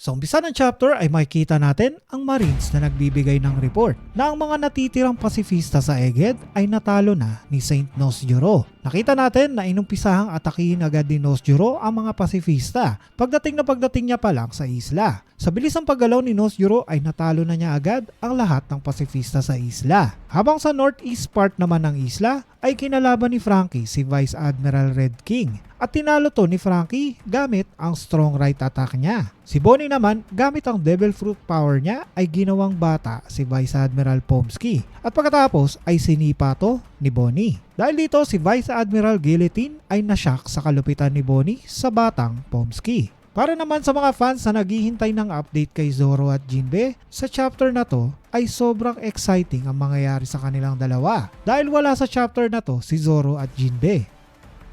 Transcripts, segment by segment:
Sa umpisa ng chapter ay makikita natin ang Marines na nagbibigay ng report na ang mga natitirang pasifista sa Egghead ay natalo na ni Saint Nosjuro. Nakita natin na inumpisahang atakihin agad ni Nosjuro ang mga pasifista pagdating na pagdating niya pa lang sa isla. Sa bilis ng paggalaw ni Nosjuro ay natalo na niya agad ang lahat ng pasifista sa isla. Habang sa northeast part naman ng isla ay kinalaban ni Frankie si Vice Admiral Red King at tinalo to ni Frankie gamit ang strong right attack niya. Si Bonnie naman gamit ang Devil Fruit power niya ay ginawang bata si Vice Admiral Pomsky at pagkatapos ay sinipa to ni Bonnie. Dahil dito si Vice Admiral Guillotine ay nashock sa kalupitan ni Bonnie sa batang Pomsky. Para naman sa mga fans na naghihintay ng update kay Zoro at Jinbe, sa chapter na to ay sobrang exciting ang mangyayari sa kanilang dalawa dahil wala sa chapter na to si Zoro at Jinbe.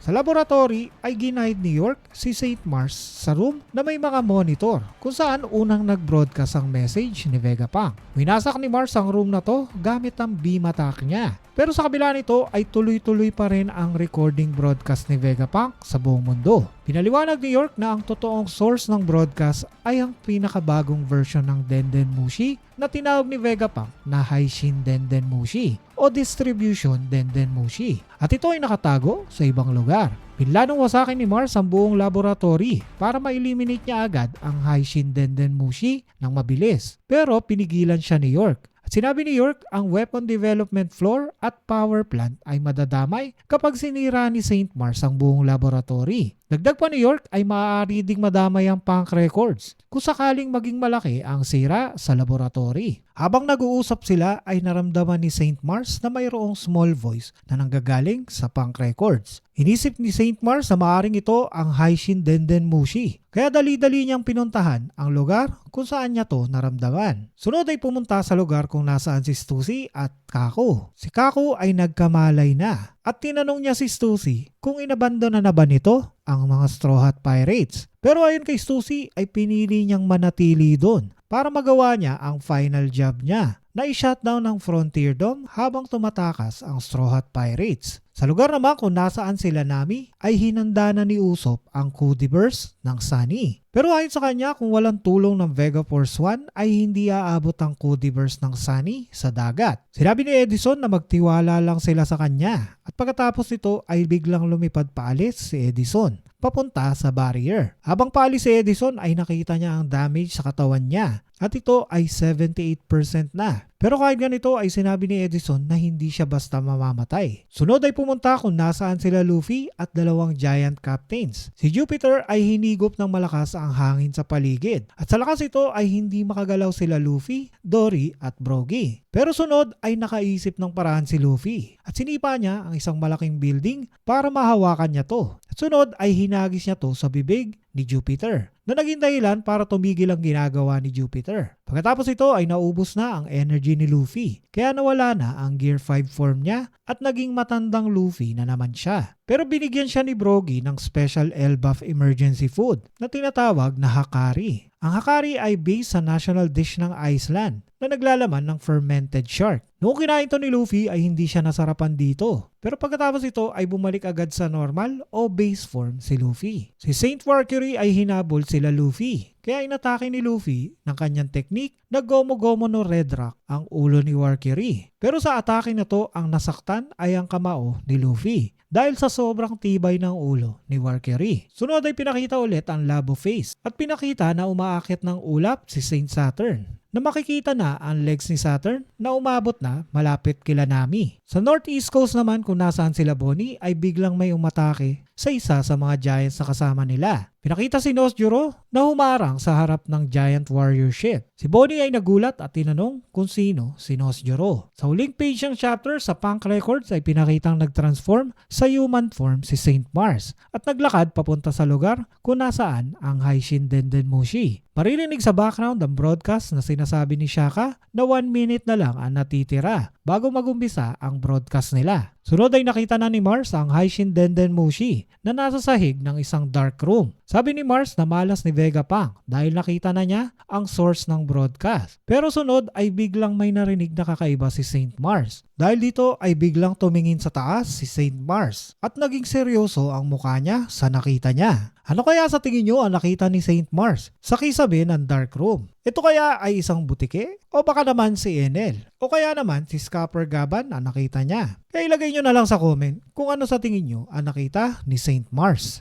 Sa laboratory ay ginahid ni York si St. Mars sa room na may mga monitor kung saan unang nag-broadcast ang message ni Vegapunk. Winasak ni Mars ang room na to gamit ang beam attack niya. Pero sa kabila nito ay tuloy-tuloy pa rin ang recording broadcast ni Vegapunk sa buong mundo. Pinaliwanag ni York na ang totoong source ng broadcast ay ang pinakabagong version ng Denden Mushi na tinawag ni Vegapunk na Haishin Denden Mushi o Distribution Denden Mushi. At ito ay nakatago sa ibang lugar. Pinlanong wasakin ni Mars ang buong laboratory para ma-eliminate niya agad ang Haishin Denden Mushi ng mabilis. Pero pinigilan siya ni York. At sinabi ni York, ang weapon development floor at power plant ay madadamay kapag sinira ni St. Mars ang buong laboratory. Dagdag pa ni York ay maaari ding madamay ang punk records kung sakaling maging malaki ang sira sa laboratory. Habang nag-uusap sila ay naramdaman ni St. Mars na mayroong small voice na nanggagaling sa punk records. Inisip ni St. Mars na maaring ito ang Haishin Denden Mushi. Kaya dali-dali niyang pinuntahan ang lugar kung saan niya to naramdaman. Sunod ay pumunta sa lugar kung nasaan si Stussy at Kako. Si Kako ay nagkamalay na at tinanong niya si Stussy kung inabandona na ba nito ang mga Straw Hat Pirates. Pero ayon kay Stussy ay pinili niyang manatili doon para magawa niya ang final job niya na i-shutdown ng Frontier Dome habang tumatakas ang Straw Hat Pirates. Sa lugar naman kung nasaan sila Nami ay hinanda na ni Usopp ang Kudiverse ng Sunny. Pero ayon sa kanya kung walang tulong ng Vega Force 1 ay hindi aabot ang Kudiverse ng Sunny sa dagat. Sinabi ni Edison na magtiwala lang sila sa kanya at pagkatapos nito ay biglang lumipad paalis si Edison papunta sa barrier. Habang paalis si Edison ay nakita niya ang damage sa katawan niya at ito ay 78% na. Pero kahit ganito ay sinabi ni Edison na hindi siya basta mamamatay. Sunod ay pumunta kung nasaan sila Luffy at dalawang giant captains. Si Jupiter ay hinigop ng malakas ang hangin sa paligid at sa lakas ito ay hindi makagalaw sila Luffy, Dory at Brogy. Pero sunod ay nakaisip ng paraan si Luffy at sinipa niya ang isang malaking building para mahawakan niya to. Sunod ay hinagis niya to sa bibig ni Jupiter na naging dahilan para tumigil ang ginagawa ni Jupiter. Pagkatapos ito ay naubos na ang energy ni Luffy kaya nawala na ang Gear 5 form niya at naging matandang Luffy na naman siya. Pero binigyan siya ni Brogy ng special Elbaf emergency food na tinatawag na Hakari. Ang Hakari ay based sa national dish ng Iceland na naglalaman ng fermented shark. Noong kinain to ni Luffy ay hindi siya nasarapan dito. Pero pagkatapos ito ay bumalik agad sa normal o base form si Luffy. Si Saint Mercury ay hinabol sila Luffy. Kaya inatake ni Luffy ng kanyang teknik na gomo-gomo no Red Rock ang ulo ni Mercury. Pero sa atake na to ang nasaktan ay ang kamao ni Luffy dahil sa sobrang tibay ng ulo ni Mercury. Sunod ay pinakita ulit ang Labo Face at pinakita na umaakit ng ulap si Saint Saturn na makikita na ang legs ni Saturn na umabot na malapit kila Nami. Sa Northeast Coast naman kung nasaan sila Bonnie ay biglang may umatake sa isa sa mga giants na kasama nila. Pinakita si Nosjuro na humarang sa harap ng giant warrior ship. Si Bonnie ay nagulat at tinanong kung sino si Nosjuro. Sa huling page ng chapter sa Punk Records ay pinakitang nag-transform sa human form si Saint Mars at naglakad papunta sa lugar kung nasaan ang Haishin Denden Mushi. Maririnig sa background ang broadcast na sinasabi ni Shaka na 1 minute na lang ang natitira bago magumpisa ang broadcast nila. Sunod ay nakita na ni Mars ang Haishin Denden Mushi na nasa sahig ng isang dark room. Sabi ni Mars na malas ni Vegapunk dahil nakita na niya ang source ng broadcast. Pero sunod ay biglang may narinig na kakaiba si Saint Mars Dahil dito ay biglang tumingin sa taas si Saint Mars at naging seryoso ang mukha niya sa nakita niya. Ano kaya sa tingin nyo ang nakita ni Saint Mars sa kisabi ng dark room? Ito kaya ay isang butike? O baka naman si Enel? O kaya naman si Scupper Gaban ang nakita niya? Kaya ilagay nyo na lang sa comment kung ano sa tingin nyo ang nakita ni Saint Mars.